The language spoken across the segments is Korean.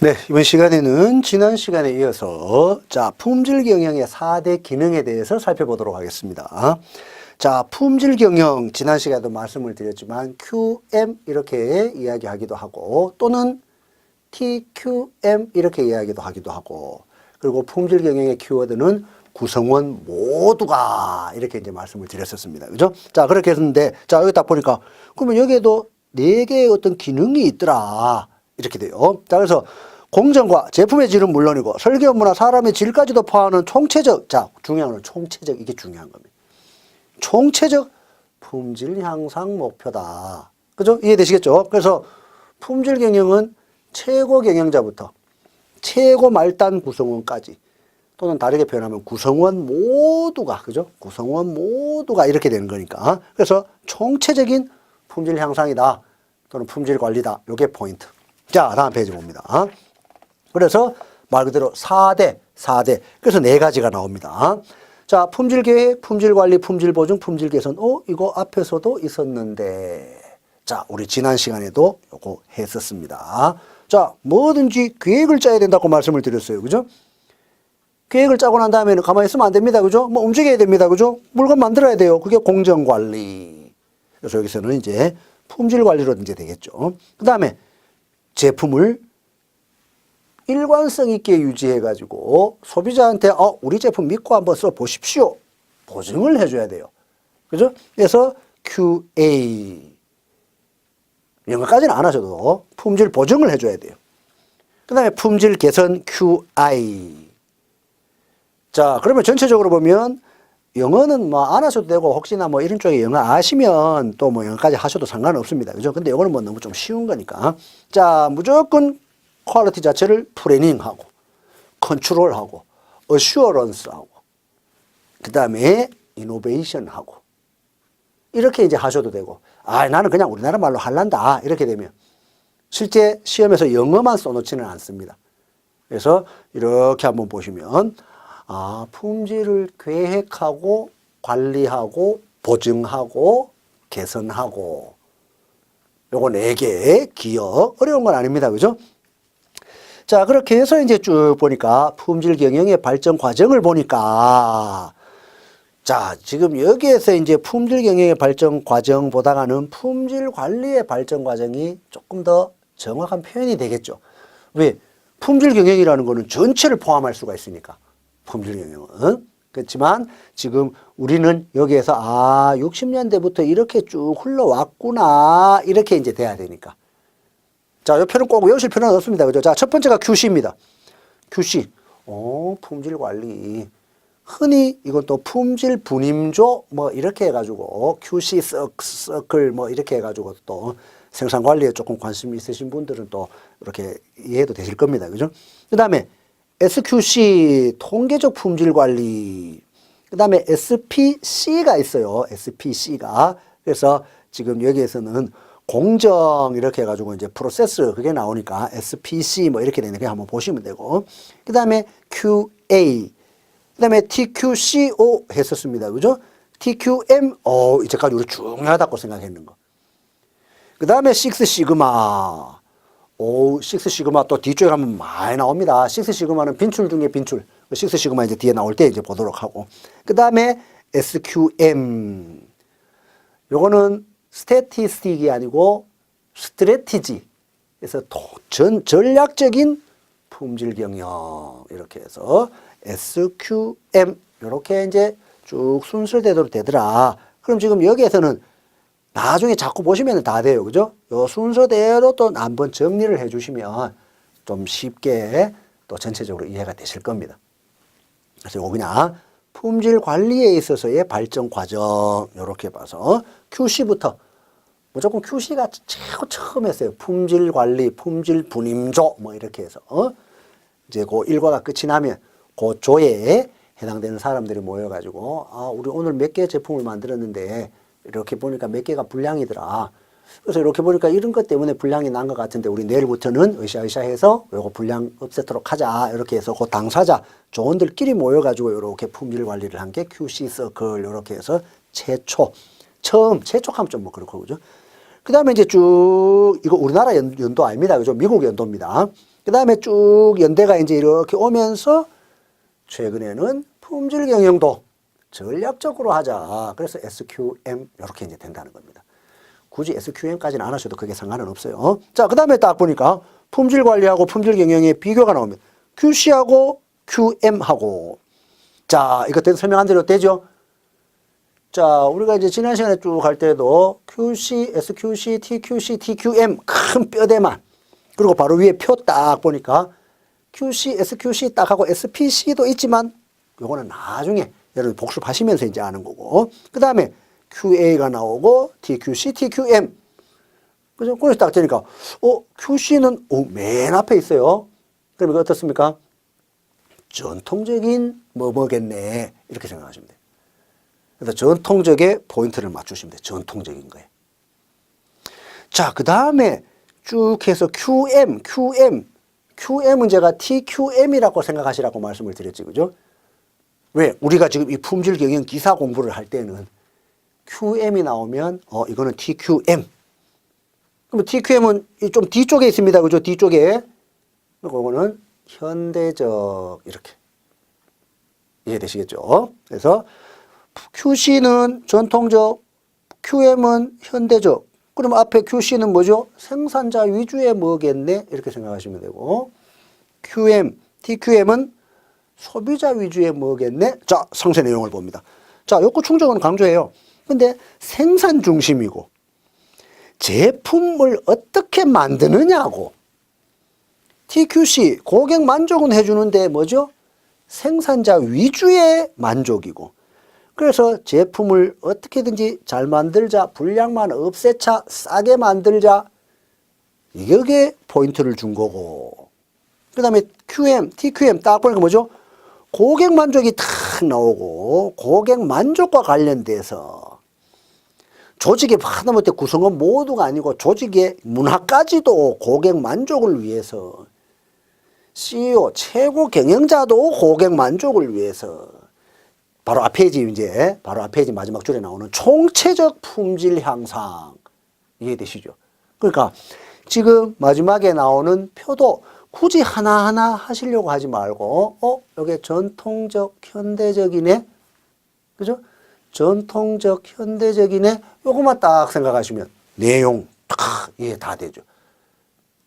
네, 이번 시간에는 지난 시간에 이어서 자, 품질 경영의 4대 기능에 대해서 살펴보도록 하겠습니다. 자, 품질 경영 지난 시간에도 말씀을 드렸지만 QM 이렇게 이야기하기도 하고 또는 TQM 이렇게 이야기도 하기도 하고 그리고 품질 경영의 키워드는 구성원 모두가 이렇게 이제 말씀을 드렸었습니다. 그죠? 자, 그렇게 했는데 자, 여기 딱 보니까 그러면 여기에도 네 개의 어떤 기능이 있더라. 이렇게 돼요. 자, 그래서 공정과 제품의 질은 물론이고 설계 업무나 사람의 질까지도 포함하는 총체적, 자, 중요한 건 총체적, 이게 중요한 겁니다. 총체적 품질 향상 목표다. 그죠? 이해되시겠죠? 그래서 품질 경영은 최고 경영자부터 최고 말단 구성원까지 또는 다르게 표현하면 구성원 모두가, 그죠? 구성원 모두가 이렇게 되는 거니까. 그래서 총체적인 품질 향상이다. 또는 품질 관리다. 요게 포인트. 자, 다음 페이지 봅니다. 그래서 말 그대로 4대, 4대. 그래서 네 가지가 나옵니다. 자, 품질 계획, 품질 관리, 품질 보증, 품질 개선. 어, 이거 앞에서도 있었는데. 자, 우리 지난 시간에도 요거 했었습니다. 자, 뭐든지 계획을 짜야 된다고 말씀을 드렸어요. 그죠? 계획을 짜고 난 다음에는 가만히 있으면 안 됩니다. 그죠? 뭐 움직여야 됩니다. 그죠? 물건 만들어야 돼요. 그게 공정 관리. 그래서 여기서는 이제 품질 관리로 이제 되겠죠. 그 다음에 제품을 일관성 있게 유지해 가지고 소비자한테 어 우리 제품 믿고 한번 써 보십시오. 보증을 해줘야 돼요. 그죠? 그래서 QA 영어까지는 안 하셔도 품질 보증을 해줘야 돼요. 그 다음에 품질 개선 QI 자 그러면 전체적으로 보면 영어는 뭐 안 하셔도 되고 혹시나 뭐 이런 쪽에 영어 아시면 또 뭐 영어까지 하셔도 상관없습니다. 그죠? 근데 이거는 뭐 너무 좀 쉬운 거니까. 자, 무조건 퀄리티 자체를 프레닝하고 컨트롤하고 어슈어런스하고 그다음에 이노베이션하고 이렇게 이제 하셔도 되고 아, 나는 그냥 우리나라 말로 할란다. 이렇게 되면 실제 시험에서 영어만 써놓지는 않습니다. 그래서 이렇게 한번 보시면 아, 품질을 계획하고 관리하고 보증하고 개선하고 요거 네 개 기억 어려운 건 아닙니다. 그죠? 자, 그렇게 해서 이제 쭉 보니까 품질 경영의 발전 과정을 보니까 자, 지금 여기에서 이제 품질 경영의 발전 과정보다는 품질 관리의 발전 과정이 조금 더 정확한 표현이 되겠죠. 왜? 품질 경영이라는 거는 전체를 포함할 수가 있으니까. 품질 경영은. 그렇지만 지금 우리는 여기에서 아, 60년대부터 이렇게 쭉 흘러왔구나. 이렇게 이제 돼야 되니까. 자, 이 표는 꼭 외우실 필요는 없습니다. 그죠? 자, 첫 번째가 QC입니다. QC. 어, 품질 관리. 흔히 이건 또 품질 분임조 뭐 이렇게 해가지고 QC 서클 뭐 이렇게 해가지고 또 생산 관리에 조금 관심 있으신 분들은 또 이렇게 이해도 되실 겁니다. 그죠? 그 다음에 SQC 통계적 품질 관리. 그 다음에 SPC가 있어요. SPC가. 그래서 지금 여기에서는 공정 이렇게 해가지고 이제 프로세스 그게 나오니까 SPC 뭐 이렇게 되는 게 한번 보시면 되고. 그 다음에 QA. 그 다음에 TQCO 했었습니다. 그죠? TQM, 어, 이제까지 우리 중요하다고 생각했는 거. 그 다음에 식스 시그마. 오, 식스 시그마 또 뒤쪽에 가면 많이 나옵니다. 식스 시그마는 빈출 중에 빈출. 식스 시그마 이제 뒤에 나올 때 이제 보도록 하고. 그 다음에 SQM. 요거는 스태티스틱이 아니고 스트레티지. 그래서 전, 전략적인 품질 경영. 이렇게 해서 SQM. 요렇게 이제 쭉 순서대로 되더라. 그럼 지금 여기에서는 나중에 자꾸 보시면 다 돼요. 그죠? 요 순서대로 또 한번 정리를 해 주시면 좀 쉽게 또 전체적으로 이해가 되실 겁니다. 그래서 요거 그냥 품질 관리에 있어서의 발전 과정 요렇게 봐서 QC부터 무조건 QC가 최고 처음 했어요. 품질 관리, 품질 분임조 뭐 이렇게 해서 어? 이제 그 일과가 끝이 나면 그 조에 해당되는 사람들이 모여가지고 아 우리 오늘 몇 개 제품을 만들었는데 이렇게 보니까 몇 개가 불량이더라. 그래서 이렇게 보니까 이런 것 때문에 불량이 난 것 같은데 우리 내일부터는 으쌰으쌰해서 요거 불량 없애도록 하자 이렇게 해서 그 당사자 조원들끼리 모여가지고 이렇게 품질 관리를 한 게 QC 서클 이렇게 해서 최초 처음 최초하면 좀 뭐 그렇고 그죠. 그 다음에 이제 쭉 이거 우리나라 연, 연도 아닙니다 그죠 미국 연도입니다. 그 다음에 쭉 연대가 이제 이렇게 오면서 최근에는 품질 경영도 전략적으로 하자. 그래서 SQM 이렇게 이제 된다는 겁니다. 굳이 SQM까지는 안 하셔도 그게 상관은 없어요. 자, 그 다음에 딱 보니까 품질 관리하고 품질 경영의 비교가 나옵니다. QC하고 QM하고. 자, 이것들 설명한 대로 되죠? 자, 우리가 이제 지난 시간에 쭉 할 때도 QC, SQC, TQC, TQM 큰 뼈대만 그리고 바로 위에 표 딱 보니까 QC, SQC 딱 하고 SPC도 있지만 요거는 나중에 여러분 복습하시면서 이제 아는 거고 그 다음에 QA가 나오고 TQC, TQM 그죠? 그래서 딱 되니까 어 QC는 어, 맨 앞에 있어요. 그럼 이거 어떻습니까? 전통적인 뭐 뭐겠네 이렇게 생각하시면 돼요. 그래서 전통적의 포인트를 맞추시면 돼요. 전통적인 거에. 자, 그 다음에 쭉 해서 QM, QM, QM은 제가 TQM이라고 생각하시라고 말씀을 드렸지, 그죠? 왜? 우리가 지금 이 품질 경영 기사 공부를 할 때는 QM이 나오면, 어, 이거는 TQM. 그러면 TQM은 좀 뒤쪽에 있습니다, 그죠? 뒤쪽에. 그리고 이거는 현대적, 이렇게. 이해되시겠죠? 그래서 QC는 전통적, QM은 현대적. 그럼 앞에 QC는 뭐죠? 생산자 위주의 뭐겠네? 이렇게 생각하시면 되고 QM, TQM은 소비자 위주의 뭐겠네? 자, 상세 내용을 봅니다. 자, 욕구 충족은 강조해요. 근데 생산 중심이고 제품을 어떻게 만드느냐고 TQC, 고객 만족은 해주는데 뭐죠? 생산자 위주의 만족이고 그래서 제품을 어떻게든지 잘 만들자, 불량만 없애차, 싸게 만들자, 이게 포인트를 준 거고. 그 다음에 QM, TQM 딱 보니까 뭐죠? 고객 만족이 탁 나오고, 고객 만족과 관련돼서 조직의 하다못해 구성원 모두가 아니고 조직의 문화까지도 고객 만족을 위해서 CEO, 최고 경영자도 고객 만족을 위해서 바로 앞 페이지 이제 바로 앞 페이지 마지막 줄에 나오는 총체적 품질 향상 이해되시죠? 그러니까 지금 마지막에 나오는 표도 굳이 하나하나 하시려고 하지 말고 어 여기 전통적 현대적이네 그죠? 전통적 현대적이네 요것만 딱 생각하시면 내용 딱 이해 다 되죠.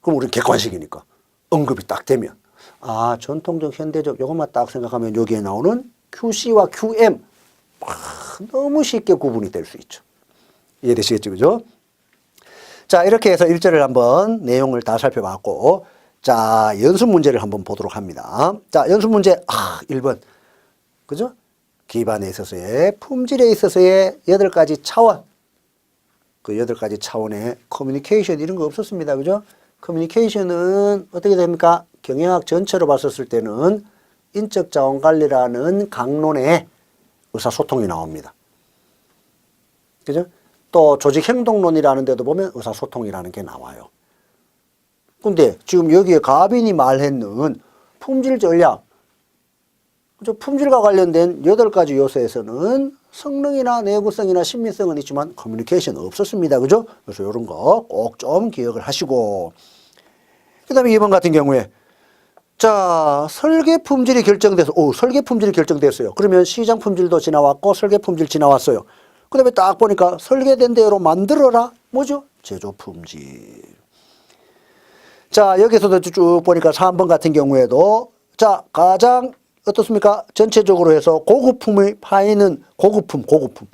그럼 우리 객관식이니까 언급이 딱 되면 아 전통적 현대적 요것만 딱 생각하면 여기에 나오는 QC와 QM 와, 너무 쉽게 구분이 될 수 있죠. 이해되시겠죠, 그죠? 자, 이렇게 해서 1절을 한번 내용을 다 살펴봤고, 자, 연습 문제를 한번 보도록 합니다. 자, 연습 문제, 아, 1번. 그죠? 기반에 있어서의, 품질에 있어서의 8가지 차원. 그 8가지 차원의 커뮤니케이션 이런 거 없었습니다. 그죠? 커뮤니케이션은 어떻게 됩니까? 경영학 전체로 봤었을 때는 인적 자원 관리라는 강론에 의사소통이 나옵니다. 그죠? 또 조직 행동론이라는 데도 보면 의사소통이라는 게 나와요. 근데 지금 여기에 가빈이 말했는 품질 전략, 그죠? 품질과 관련된 여덟 가지 요소에서는 성능이나 내구성이나 신뢰성은 있지만 커뮤니케이션 없었습니다. 그죠? 그래서 이런 거 꼭 좀 기억을 하시고. 그 다음에 2번 같은 경우에 자, 설계 품질이 결정돼서, 오, 설계 품질이 결정됐어요. 그러면 시장 품질도 지나왔고, 설계 품질 지나왔어요. 그 다음에 딱 보니까 설계된 대로 만들어라. 뭐죠? 제조 품질. 자, 여기서도 쭉 보니까 3번 같은 경우에도, 자, 가장 어떻습니까? 전체적으로 해서 고급품의 파이는 고급품, 고급품.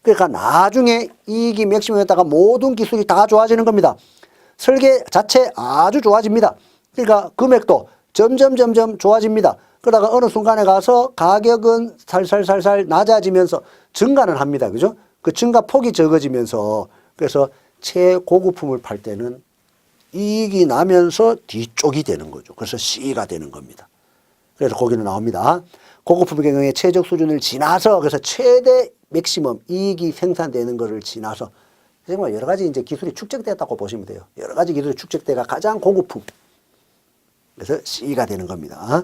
그러니까 나중에 이익이 맥시멈에다가 모든 기술이 다 좋아지는 겁니다. 설계 자체 아주 좋아집니다. 그러니까 금액도 점점 점점 좋아집니다. 그러다가 어느 순간에 가서 가격은 살살살살 낮아지면서 증가는 합니다. 그죠? 그 증가 폭이 적어지면서 그래서 최고급품을 팔 때는 이익이 나면서 뒤쪽이 되는 거죠. 그래서 C가 되는 겁니다. 그래서 거기는 나옵니다. 고급품 경영의 최적 수준을 지나서 그래서 최대 맥시멈 이익이 생산되는 것을 지나서 정말 여러 가지 이제 기술이 축적됐다고 보시면 돼요. 여러 가지 기술이 축적돼가 가장 고급품. 그래서 C가 되는 겁니다.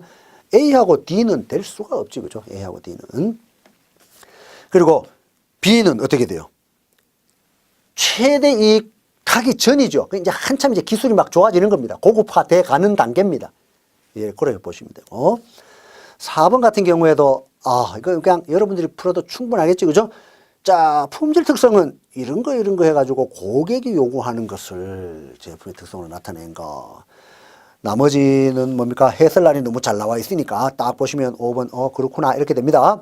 A하고 D는 될 수가 없지, 그죠? A하고 D는. 그리고 B는 어떻게 돼요? 최대 이익 가기 전이죠. 그 이제 한참 이제 기술이 막 좋아지는 겁니다. 고급화돼 가는 단계입니다. 예, 그렇게 보시면 되고. 4번 같은 경우에도 아, 이거 그냥 여러분들이 풀어도 충분하겠지. 그죠? 자, 품질 특성은 이런 거 이런 거 해가지고 고객이 요구하는 것을 제품의 특성으로 나타낸 거. 나머지는 뭡니까? 해설란이 너무 잘 나와 있으니까 딱 보시면 5번, 어, 그렇구나. 이렇게 됩니다.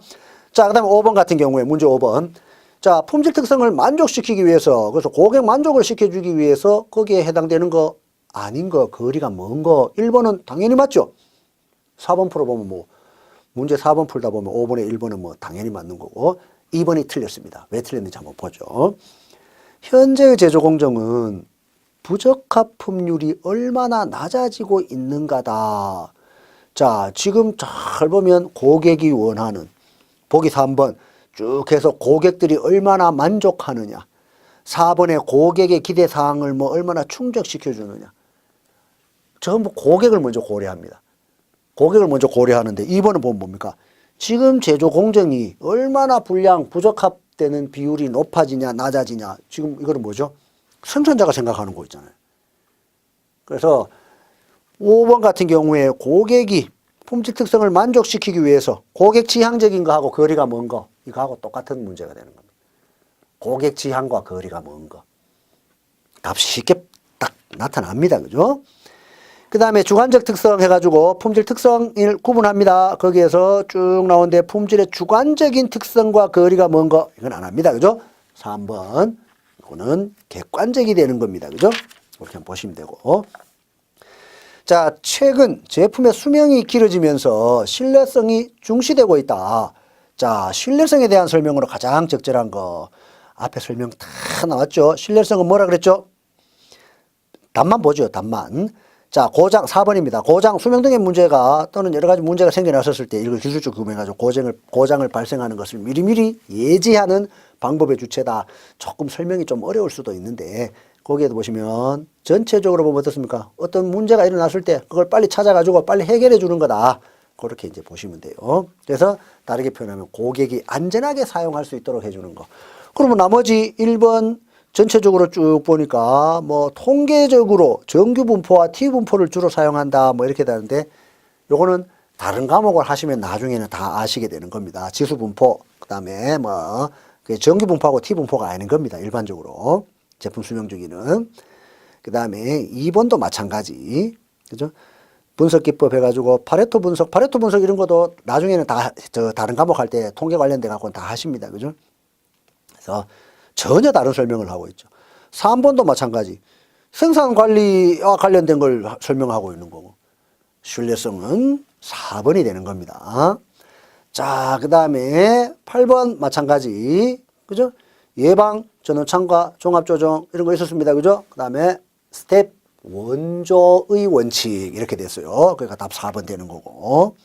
자, 그 다음에 5번 같은 경우에 문제 5번. 자, 품질 특성을 만족시키기 위해서, 그래서 고객 만족을 시켜주기 위해서 거기에 해당되는 거 아닌 거, 거리가 먼 거. 1번은 당연히 맞죠? 4번 풀어보면 뭐, 문제 4번 풀다 보면 5번에 1번은 뭐 당연히 맞는 거고, 2번이 틀렸습니다. 왜 틀렸는지 한번 보죠. 현재의 제조 공정은 부적합 품률이 얼마나 낮아지고 있는가다. 자, 지금 잘 보면 고객이 원하는 보기 3번 쭉 해서 고객들이 얼마나 만족하느냐. 4번에 고객의 기대 사항을 뭐 얼마나 충족시켜 주느냐. 전부 고객을 먼저 고려합니다. 고객을 먼저 고려하는데 2번은 보면 뭡니까? 지금 제조 공정이 얼마나 불량 부적합되는 비율이 높아지냐 낮아지냐. 지금 이거는 뭐죠? 생산자가 생각하는 거 있잖아요. 그래서 5번 같은 경우에 고객이 품질 특성을 만족시키기 위해서 고객 지향적인 거하고 거리가 먼 거, 이거하고 똑같은 문제가 되는 겁니다. 고객 지향과 거리가 먼 거. 답 쉽게 딱 나타납니다. 그죠? 그 다음에 주관적 특성 해가지고 품질 특성을 구분합니다. 거기에서 쭉 나오는데 품질의 주관적인 특성과 거리가 먼 거, 이건 안 합니다. 그죠? 3번. 이거는 객관적이 되는 겁니다. 그죠? 이렇게 보시면 되고. 자, 최근 제품의 수명이 길어지면서 신뢰성이 중시되고 있다. 자, 신뢰성에 대한 설명으로 가장 적절한 거. 앞에 설명 다 나왔죠? 신뢰성은 뭐라 그랬죠? 답만 보죠, 답만. 자, 고장 4번입니다. 고장 수명 등의 문제가 또는 여러 가지 문제가 생겨났었을 때 이걸 기술적 규명해가지고 고장을, 고장을 발생하는 것을 미리미리 예지하는 방법의 주체다. 조금 설명이 좀 어려울 수도 있는데 거기에도 보시면 전체적으로 보면 어떻습니까? 어떤 문제가 일어났을 때 그걸 빨리 찾아가지고 빨리 해결해 주는 거다. 그렇게 이제 보시면 돼요. 그래서 다르게 표현하면 고객이 안전하게 사용할 수 있도록 해주는 거. 그러면 나머지 1번 전체적으로 쭉 보니까 뭐 통계적으로 정규 분포와 T 분포를 주로 사용한다 뭐 이렇게 되는데 요거는 다른 과목을 하시면 나중에는 다 아시게 되는 겁니다. 지수 분포 그다음에 뭐 정규 분포하고 T 분포가 아닌 겁니다. 일반적으로 제품 수명 주기는 그다음에 2번도 마찬가지 그죠? 분석 기법 해가지고 파레토 분석, 파레토 분석 이런 것도 나중에는 다 저 다른 과목 할 때 통계 관련돼 갖고는 다 하십니다. 그죠? 그래서 전혀 다른 설명을 하고 있죠. 3번도 마찬가지. 생산 관리와 관련된 걸 설명하고 있는 거고. 신뢰성은 4번이 되는 겁니다. 자, 그 다음에 8번 마찬가지. 그죠? 예방, 전원 참가, 종합 조정 이런 거 있었습니다. 그죠? 그 다음에 스텝 원조의 원칙 이렇게 됐어요. 그러니까 답 4번 되는 거고.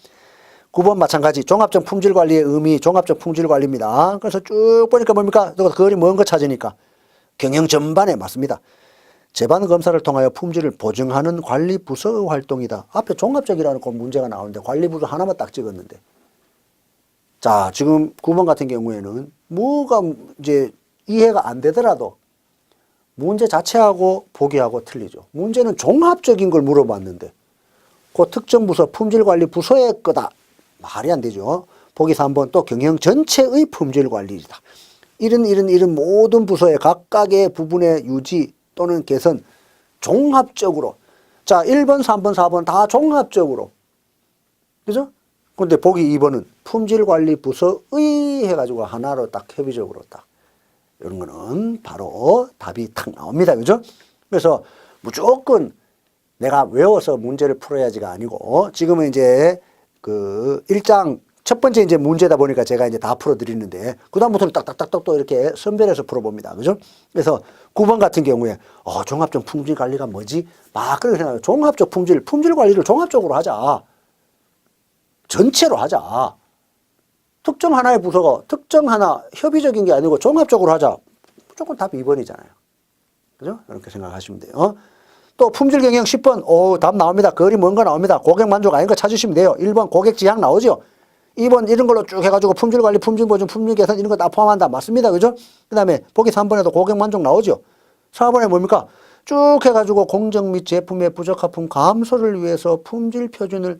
9번 마찬가지 종합적 품질 관리의 의미 종합적 품질 관리입니다. 그래서 쭉 보니까 뭡니까? 거리 먼 거 찾으니까 경영 전반에 맞습니다. 재반 검사를 통하여 품질을 보증하는 관리 부서의 활동이다. 앞에 종합적이라는 그 문제가 나오는데 관리 부서 하나만 딱 찍었는데 자, 지금 9번 같은 경우에는 뭐가 이제 이해가 안 되더라도 문제 자체하고 보기하고 틀리죠. 문제는 종합적인 걸 물어봤는데 그 특정 부서 품질관리 부서의 거다. 말이 안 되죠. 보기 3번 또 경영 전체의 품질 관리이다. 이런 이런 이런 모든 부서의 각각의 부분의 유지 또는 개선 종합적으로 자 1번, 3번, 4번 다 종합적으로 그죠? 근데 보기 2번은 품질관리 부서의 해가지고 하나로 딱 협의적으로 딱 이런 거는 바로 답이 탁 나옵니다. 그죠? 그래서 무조건 내가 외워서 문제를 풀어야지가 아니고 지금은 이제 그 1장 첫 번째 이제 문제다 보니까 제가 이제 다 풀어드리는데 그다음부터는 딱딱딱딱 또 이렇게 선별해서 풀어봅니다. 그죠? 그래서 9번 같은 경우에 어, 종합적 품질 관리가 뭐지? 막 그렇게 생각해요. 종합적 품질, 품질 관리를 종합적으로 하자. 전체로 하자. 특정 하나의 부서가 특정 하나 협의적인 게 아니고 종합적으로 하자. 무조건 답이 2번이잖아요. 그죠? 이렇게 생각하시면 돼요. 또 품질 경영 10번, 오, 답 나옵니다. 거리 뭔가 나옵니다. 고객 만족 아닌 거 찾으시면 돼요. 1번 고객 지향 나오죠. 2번 이런 걸로 쭉 해가지고 품질 관리, 품질 보증, 품질 개선 이런 거 다 포함한다. 맞습니다. 그죠? 그 다음에 보기 3번에도 고객 만족 나오죠. 4번에 뭡니까? 쭉 해가지고 공정 및 제품의 부적합품 감소를 위해서 품질 표준을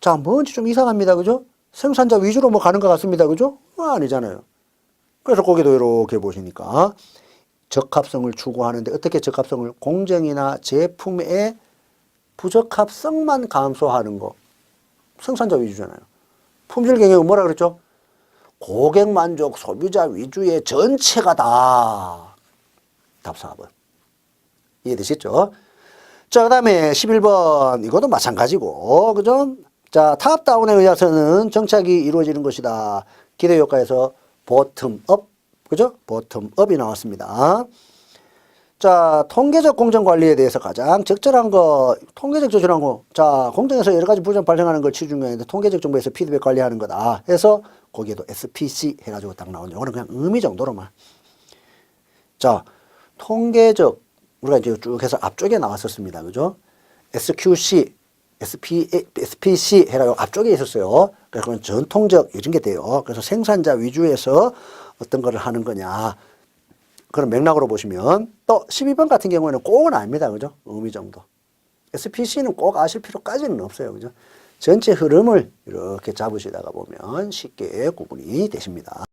자 뭔지 좀 이상합니다, 그죠? 생산자 위주로 뭐 가는 것 같습니다, 그죠? 어, 아니잖아요. 그래서 거기도 이렇게 보시니까 적합성을 추구하는데 어떻게 적합성을 공정이나 제품의 부적합성만 감소하는 거 생산자 위주잖아요. 품질 경영은 뭐라 그랬죠? 고객 만족 소비자 위주의 전체가 다. 답 4번. 이해되시죠? 자, 그 다음에 11번. 이것도 마찬가지고, 그죠? 자, 탑다운에 의해서는 정착이 이루어지는 것이다. 기대 효과에서 보텀업, 그죠? 보텀업이 나왔습니다. 자, 통계적 공정 관리에 대해서 가장 적절한 거, 통계적 적절한 거. 자, 공정에서 여러 가지 부정 발생하는 걸 치중하는데 통계적 정보에서 피드백 관리하는 거다. 해서 거기에도 SPC 해가지고 딱 나오는 요거는 그냥 의미 정도로만. 자, 통계적, 우리가 이제 쭉 해서 앞쪽에 나왔었습니다. 그죠? SQC, SP, SPC 해가지고 앞쪽에 있었어요. 그래서 그건 전통적 이런 게 돼요. 그래서 생산자 위주에서 어떤 거를 하는 거냐. 그런 맥락으로 보시면 또 12번 같은 경우에는 꼭은 아닙니다. 그죠? 의미 정도. SPC는 꼭 아실 필요까지는 없어요. 그죠? 전체 흐름을 이렇게 잡으시다가 보면 쉽게 구분이 되십니다.